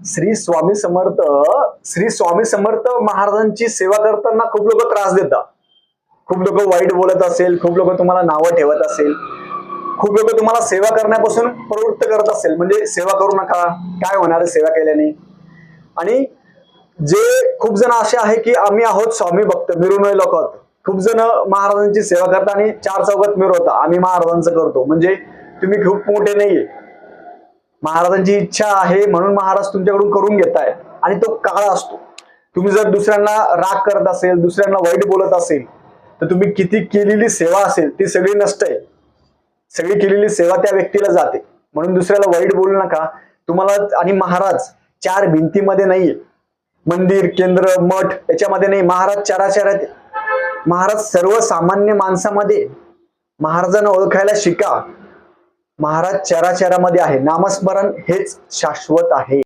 श्री स्वामी समर्थ श्री स्वामी समर्थ महाराजांची सेवा करताना खूप लोक त्रास देतात. खूप लोक वाईट बोलत असेल खूप लोक तुम्हाला नावं ठेवत असेल. खूप लोक तुम्हाला सेवा करण्यापासून प्रवृत्त करत असेल. म्हणजे सेवा करू नका. काय होणार सेवा केल्याने? आणि जे खूप जण असे आहे की आम्ही आहोत स्वामी भक्त मिरवणारे लोक. आहोत खूप जण महाराजांची सेवा करता आणि चार चौकात मिरवता आम्ही महाराजांचं करतो. म्हणजे तुम्ही खूप मोठे नाहीये. महाराजांची इच्छा आहे म्हणून महाराज तुमच्याकडून करून घेताय. आणि तो काळ असतो. तुम्ही जर दुसऱ्यांना राग करत असेल दुसऱ्यांना वाईट बोलत असेल तर तुम्ही किती केलेली सेवा असेल ती सगळी नष्ट आहे. सगळी केलेली सेवा त्या व्यक्तीला जाते. म्हणून दुसऱ्याला वाईट बोलू नका. तुम्हाला आणि महाराज चार भिंतीमध्ये नाहीये. मंदिर केंद्र मठ याच्यामध्ये नाही. महाराज चाराचारात महाराज सर्वसामान्य माणसामध्ये महाराजांना ओळखायला शिका. महाराज चराचरामध्ये आहे. नामस्मरण हेच शाश्वत आहे.